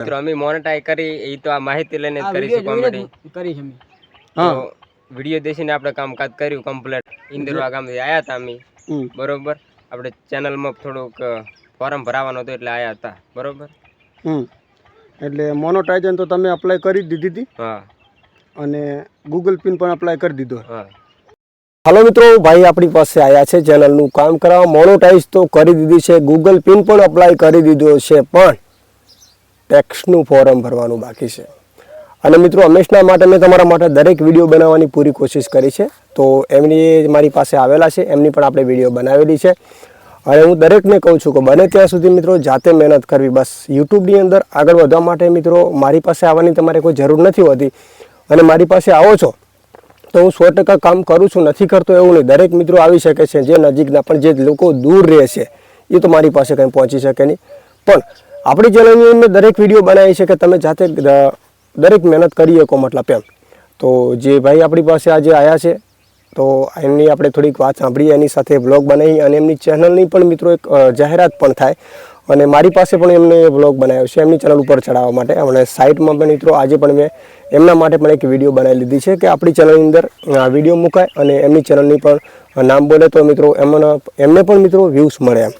મિત્રો અમે મોનેટાઈ કરી એ તો આ માહિતી લઈને કરીશું કોમેડી કરી છે અમે. હા. વીડિયો દેશીને આપણે કામકાજ કર્યું કમ્પ્લીટ ઇન્દોરવા ગામથી આવ્યા હતા અમે. બરોબર? આપણે ચેનલમાં થોડુંક ફોર્મ ભરાવાનું હતું એટલે આવ્યા હતા બરોબર? એટલે મોનોટાઇઝન તો તમે અપ્લાય કરી દીધી હતી હા. અને ગૂગલ પિન પણ અપ્લાય કરી દીધો. હા. હાલો મિત્રો ભાઈ આપણી પાસે આવ્યા છે ચેનલનું કામ કરાવવા. મોનોટાઇઝ તો કરી દીધી છે. ગૂગલ પિન પણ અપ્લાય કરી દીધો છે. પણ ટેક્સનું ફોર્મ ભરવાનું બાકી છે. અને મિત્રો, હંમેશના માટે મેં તમારા માટે દરેક વીડિયો બનાવવાની પૂરી કોશિશ કરી છે. તો એમની મારી પાસે આવેલા છે. એમની પણ આપણે વીડિયો બનાવેલી છે. અને હું દરેકને કહું છું કે બને ત્યાં સુધી મિત્રો, જાતે મહેનત કરવી. બસ યુટ્યુબની અંદર આગળ વધવા માટે મિત્રો, મારી પાસે આવવાની તમારે કોઈ જરૂર નથી હોતી. અને મારી પાસે આવો છો, તો હું સો ટકા કામ કરું છું. નથી કરતો એવું નહીં. દરેક મિત્રો આવી શકે છે, જે નજીકના, પણ જે લોકો દૂર રહે છે, એ તો મારી પાસે કંઈ પહોંચી શકે નહીં. પણ આપણી ચેનલની અંદર દરેક વીડિયો બનાવી છે કે તમે જાતે દરેક મહેનત કરી શકો મતલબ એમ. તો જે ભાઈ આપણી પાસે આજે આવ્યા છે, તો એમની આપણે થોડીક વાત સાંભળીએ એની સાથે બ્લોગ બનાવી અને એમની ચેનલની પણ મિત્રો એક જાહેરાત પણ થાય. અને મારી પાસે પણ એમને બ્લોગ બનાવ્યો છે, એમની ચેનલ ઉપર ચડાવવા માટે. અને સાઇટમાં પણ મિત્રો આજે પણ મેં એમના માટે પણ એક વીડિયો બનાવી લીધી છે કે આપણી ચેનલની અંદર વીડિયો મુકાય અને એમની ચેનલની પણ નામ બોલે તો મિત્રો એમને એમને પણ મિત્રો વ્યૂઝ મળે એમ.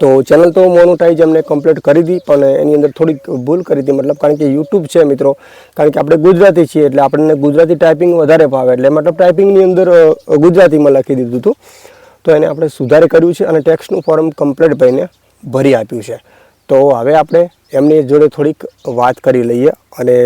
તો ચેનલ તો મોનોટાઈઝ અમને કમ્પ્લીટ કરી હતી પણ એની અંદર થોડીક ભૂલ કરી હતી મતલબ કારણ કે યુટ્યુબ છે મિત્રો, કારણ કે આપણે ગુજરાતી છીએ, એટલે આપણને ગુજરાતી ટાઈપિંગ વધારે ભાવે, એટલે મતલબ ટાઈપિંગની અંદર ગુજરાતીમાં લખી દીધું હતું. તો એને આપણે સુધારે કર્યું છે અને ટેક્સનું ફોર્મ કમ્પ્લીટ ભાઈને ભરી આપ્યું છે. તો હવે આપણે એમની જોડે થોડીક વાત કરી લઈએ અને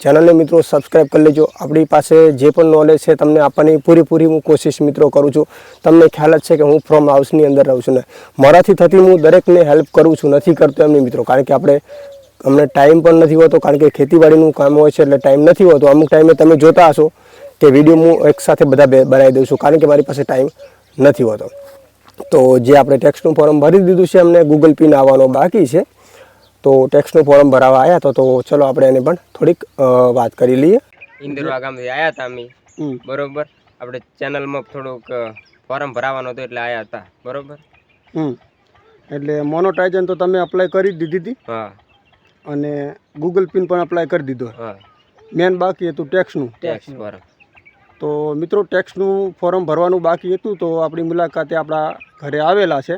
ચેનલને મિત્રો સબસ્ક્રાઈબ કરી લેજો. આપણી પાસે જે પણ નોલેજ છે, તમને આપવાની પૂરેપૂરી હું કોશિશ મિત્રો કરું છું. તમને ખ્યાલ જ છે કે હું ફ્રોમ હાઉસની અંદર રહું છું ને. મારાથી થતી હું દરેકને હેલ્પ કરું છું. નથી કરતો એમની મિત્રો, કારણ કે આપણે અમને ટાઈમ પણ નથી હોતો, કારણ કે ખેતીવાડીનું કામ હોય છે એટલે ટાઈમ નથી હોતો. અમુક ટાઈમે તમે જોતા હશો કે વીડિયો હું એકસાથે બધા બનાવી દઉં છું, કારણ કે મારી પાસે ટાઈમ નથી હોતો. તો જે આપણે ટેક્સનું ફોર્મ ભરી દીધું છે અમને ગૂગલ પિન આવવાનો બાકી છે. તો ટેક્સનું ફોર્મ ભરાવા આવ્યા હતા તો ચલો આપણે એને પણ થોડીક વાત કરી લઈએ. ઇન્દોરવા ગામથી આવ્યા હતા અમે. બરોબર? આપણે ચેનલમાં થોડુંક ફોર્મ ભરાવાનો હતો એટલે આવ્યા હતા. બરોબર? એટલે મોનોટાઇઝન તો તમે અપ્લાય કરી દીધી હતી. હા. અને ગૂગલ પિન પણ અપ્લાય કરી દીધો. હા. મેન બાકી હતું ટેક્સનું ટેક્સ ફોર્મ તો મિત્રો ટેક્સનું ફોર્મ ભરવાનું બાકી હતું તો આપણી મુલાકાતે આપણા ઘરે આવેલા છે.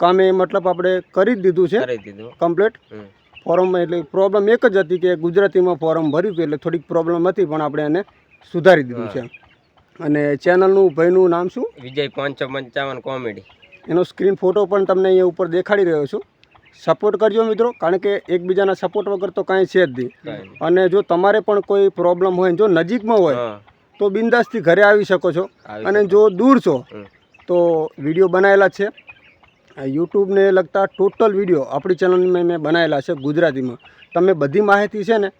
કામે મતલબ આપણે કરી જ દીધું છે. કરી દીધું. કમ્પ્લીટ ફોરમ ફોર્મમાં એટલે પ્રોબ્લેમ એક જ હતી કે ગુજરાતીમાં ફોર્મ ભર્યું હતું એટલે થોડીક પ્રોબ્લેમ હતી પણ આપણે એને સુધારી દીધું છે. અને ચેનલનું ભાઈનું નામ શું? વિજય પાંચસો પંચાવન કોમેડી. એનો સ્ક્રીન ફોટો પણ તમને અહીંયા ઉપર દેખાડી રહ્યો છું. સપોર્ટ કરજો મિત્રો કારણ કે એકબીજાના સપોર્ટ વગર તો કાંઈ છે જ નહીં. અને જો તમારે પણ કોઈ પ્રોબ્લેમ હોય જો નજીકમાં હોય તો બિંદાસથી ઘરે આવી શકો છો. અને જો દૂર છો તો વીડિયો બનાવેલા છે. યુટ્યુબને લગતા ટોટલ વીડિયો આપણી ચેનલમાં મેં બનાવેલા છે ગુજરાતીમાં. તમે બધી માહિતી છે ને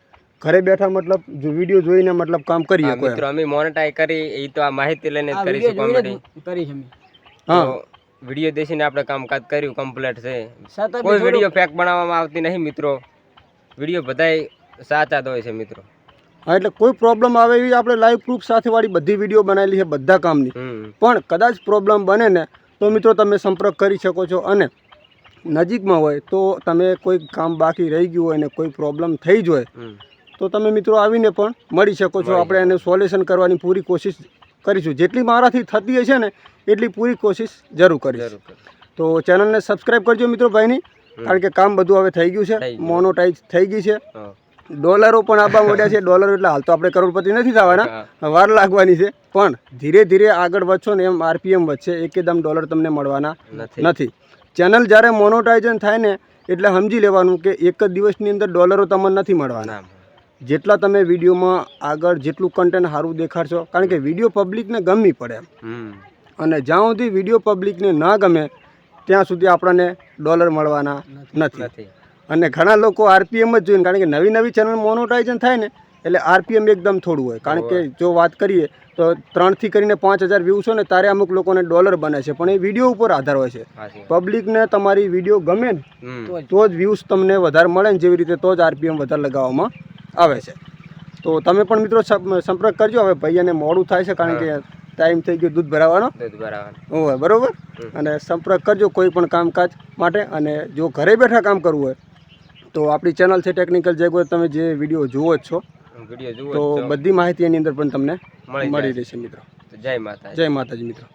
ઘરે બેઠા મતલબ જો વીડિયો જોઈને મતલબ કામ કરી શકો મિત્રો અમે મોનેટાઈ કરી એ તો આ માહિતી લઈને જ કોમેડી કરી છે હા. વીડિયો દેશીને આપણે કામકાજ કર્યું કમ્પ્લીટ છે. કોઈ વીડિયો ફેક બનાવવામાં આવતી નહીં મિત્રો. વીડિયો બધાય સાચા જ હોય છે મિત્રો. હા એટલે કોઈ પ્રોબ્લેમ આવે એવી આપણે લાઈવ પ્રૂફ સાથે વાળી બધી વીડિયો બનાવેલી છે બધા કામની. પણ કદાચ પ્રોબ્લેમ બને ને તો મિત્રો તમે સંપર્ક કરી શકો છો અને નજીકમાં હોય તો તમે કોઈ કામ બાકી રહી ગયું હોય ને કોઈ પ્રોબ્લેમ થઈ જ હોય તો તમે મિત્રો આવીને પણ મળી શકો છો. આપણે એને સોલ્યુશન કરવાની પૂરી કોશિશ કરીશું. જેટલી મારાથી થતી હશે ને એટલી પૂરી કોશિશ જરૂર કરીશ. તો ચેનલને સબસ્ક્રાઈબ કરજો મિત્રો ભાઈની કારણ કે કામ બધું હવે થઈ ગયું છે. મોનોટાઈઝ થઈ ગઈ છે. ડોલરો પણ આપવા મળ્યા છે. ડોલર એટલે હાલ તો આપણે કરોડપતિ નથી થવાના. વાર લાગવાની છે. પણ ધીરે ધીરે આગળ વધશો ને એમ આરપીએમ વધશે. એકદમ ડોલર તમને મળવાના નથી. ચેનલ જ્યારે મોનોટાઇઝન થાય ને એટલે સમજી લેવાનું કે એક જ દિવસની અંદર ડોલરો તમને નથી મળવાના. જેટલા તમે વિડીયોમાં આગળ જેટલું કન્ટેન્ટ સારું દેખાડશો કારણ કે વીડિયો પબ્લિકને ગમવી પડે અને જ્યાં સુધી વીડિયો પબ્લિકને ના ગમે ત્યાં સુધી આપણને ડોલર મળવાના નથી. અને ઘણા લોકો આરપીએમ જ જોઈને કારણ કે નવી નવી ચેનલ મોનોટાઇઝન થાય ને એટલે આરપીએમ એકદમ થોડું હોય. કારણ કે જો વાત કરીએ તો ત્રણથી કરીને પાંચ હજાર વ્યૂઝ હોય ને ત્યારે અમુક લોકોને ડોલર બને છે. પણ એ વીડિયો ઉપર આધાર હોય છે. પબ્લિકને તમારી વીડિયો ગમે ને તો જ. વ્યૂઝ તમને વધારે મળે ને જેવી રીતે તો જ આરપીએમ વધારે લગાવવામાં આવે છે. તો તમે પણ મિત્રો સપ- સંપર્ક કરજો. હવે ભૈયાને મોડું થાય છે કારણ કે ટાઈમ થઈ ગયો દૂધ ભરાવાનો. દૂધ બરાબર હોય બરોબર? અને સંપર્ક કરજો કોઈ પણ કામકાજ માટે. અને જો ઘરે બેઠા કામ કરવું હોય તો આપણી ચેનલ છે ટેકનિકલ જેગો તમે જે વીડિયો જુઓ જ છો તો બધી માહિતી એની અંદર પણ તમને મળી મળી રહેશે મિત્રો. જય માતા જય માતાજી મિત્રો.